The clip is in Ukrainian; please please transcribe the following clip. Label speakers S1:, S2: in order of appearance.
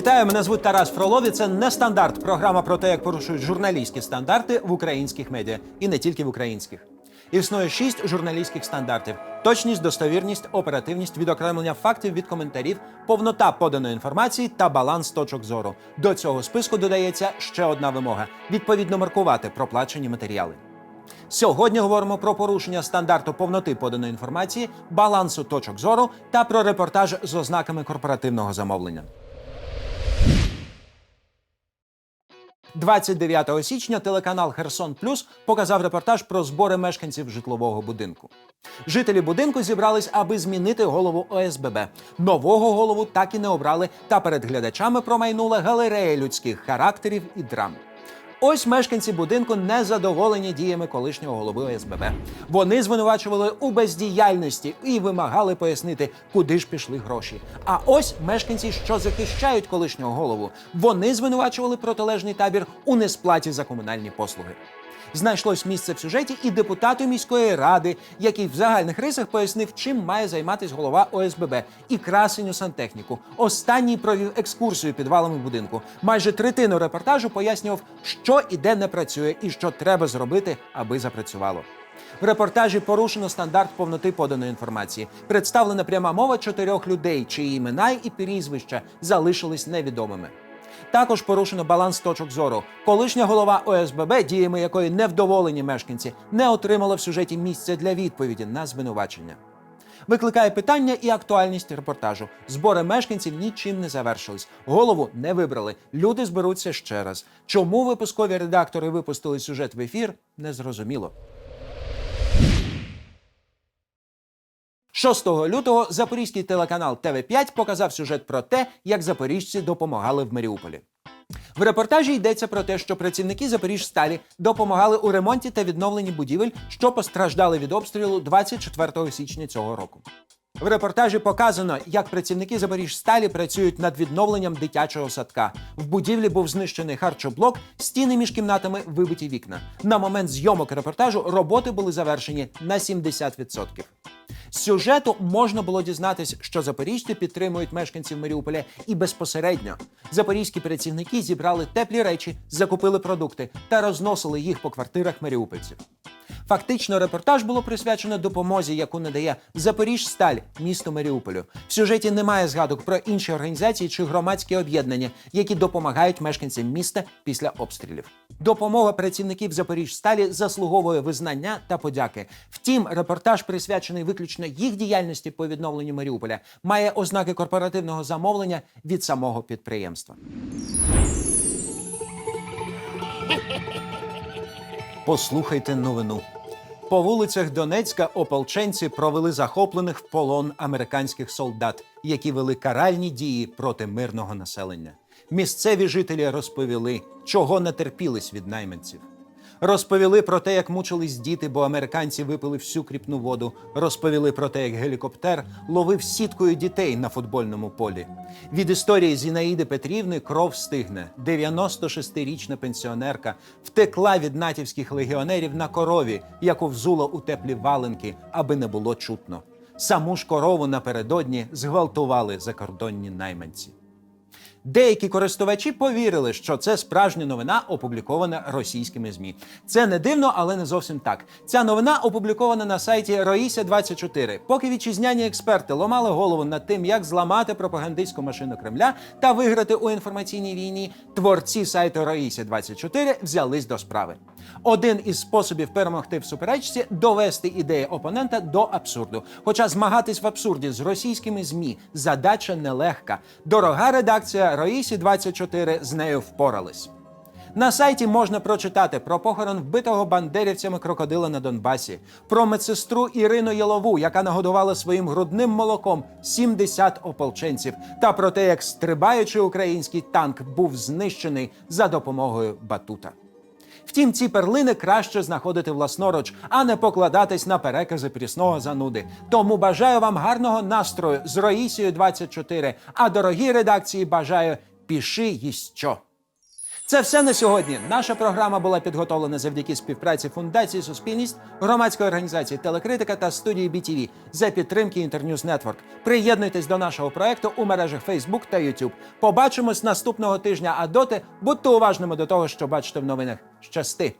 S1: Вітаю, мене звуть Тарас Фролов. і Це не стандарт. Програма про те, як порушують журналістські стандарти в українських медіа, і не тільки в українських. Існує шість журналістських стандартів: точність, достовірність, оперативність, відокремлення фактів від коментарів, повнота поданої інформації та баланс точок зору. До цього списку додається ще одна вимога: відповідно маркувати проплачені матеріали. Сьогодні говоримо про порушення стандарту повноти поданої інформації, балансу точок зору та про репортаж з ознаками корпоративного замовлення. 29 січня телеканал Херсон Плюс показав репортаж про збори мешканців житлового будинку. Жителі будинку зібрались, аби змінити голову ОСББ. Нового голову так і не обрали, та перед глядачами промайнула галерея людських характерів і драм. Ось мешканці будинку не задоволені діями колишнього голови ОСББ. Вони звинувачували у бездіяльності і вимагали пояснити, куди ж пішли гроші. А ось мешканці, що захищають колишнього голову, вони звинувачували протилежний табір у несплаті за комунальні послуги. Знайшлось місце в сюжеті і депутату міської ради, який в загальних рисах пояснив, чим має займатися голова ОСББ, і красеню сантехніку. Останній провів екскурсію підвалами будинку. Майже третину репортажу пояснював, що і де не працює, і що треба зробити, аби запрацювало. В репортажі порушено стандарт повноти поданої інформації. Представлена пряма мова чотирьох людей, чиї імена і прізвища залишились невідомими. Також порушено баланс точок зору. Колишня голова ОСББ, діями якої невдоволені мешканці, не отримала в сюжеті місця для відповіді на звинувачення. Викликає питання і актуальність репортажу. Збори мешканців нічим не завершились. Голову не вибрали. Люди зберуться ще раз. Чому випускові редактори випустили сюжет в ефір, незрозуміло. 6 лютого запорізький телеканал ТВ5 показав сюжет про те, як запоріжці допомагали в Маріуполі. В репортажі йдеться про те, що працівники Запоріжсталі допомагали у ремонті та відновленні будівель, що постраждали від обстрілу 24 січня цього року. В репортажі показано, як працівники Запоріжсталі працюють над відновленням дитячого садка. В будівлі був знищений харчоблок, стіни між кімнатами вибиті вікна. На момент зйомок репортажу роботи були завершені на 70%. Сюжету можна було дізнатися, що запоріжці підтримують мешканців Маріуполя і безпосередньо. Запорізькі працівники зібрали теплі речі, закупили продукти та розносили їх по квартирах маріупольців. Фактично, репортаж було присвячено допомозі, яку надає Запоріжсталь місту Маріуполю. В сюжеті немає згадок про інші організації чи громадські об'єднання, які допомагають мешканцям міста після обстрілів. Допомога працівників Запоріжсталі заслуговує визнання та подяки. Втім, репортаж, присвячений виключно їх діяльності по відновленню Маріуполя, має ознаки корпоративного замовлення від самого підприємства. Послухайте новину. По вулицях Донецька ополченці провели захоплених в полон американських солдат, які вели каральні дії проти мирного населення. Місцеві жителі розповіли, чого натерпілись від найманців. Розповіли про те, як мучились діти, бо американці випили всю кріпну воду. Розповіли про те, як гелікоптер ловив сіткою дітей на футбольному полі. Від історії Зінаїди Петрівни кров стигне. 96-річна пенсіонерка втекла від натівських легіонерів на корові, яку взула у теплі валенки, аби не було чутно. Саму ж корову напередодні зґвалтували закордонні найманці. Деякі користувачі повірили, що це справжня новина, опублікована російськими змі. Це не дивно, але не зовсім так. Ця новина опублікована на сайті Роїся 24 Поки вітчизняні експерти ломали голову над тим, як зламати пропагандистську машину Кремля та виграти у інформаційній війні, творці сайту Роїся 24 взялись до справи. Один із способів перемогти в суперечці довести ідеї опонента до абсурду. Хоча змагатись в абсурді з російськими змі задача нелегка. Дорога редакція Роїсі 24 з нею впорались. На сайті можна прочитати про похорон вбитого бандерівцями крокодила на Донбасі, про медсестру Ірину Ялову, яка нагодувала своїм грудним молоком 70 ополченців, та про те, як стрибаючий український танк був знищений за допомогою батута. Втім, ці перлини краще знаходити власноруч, а не покладатись на перекази прісного зануди. Тому бажаю вам гарного настрою з Роїсією 24, а дорогі редакції бажаю піши їщо. що. Це все на сьогодні. Наша програма була підготовлена завдяки співпраці Фундації Суспільність, громадської організації Телекритика та студії BTV за підтримки Інтерньюз Нетворк. Приєднуйтесь до нашого проекту у мережах Facebook та YouTube. Побачимось наступного тижня. А доти будьте уважними до того, що бачите в новинах. Щасти!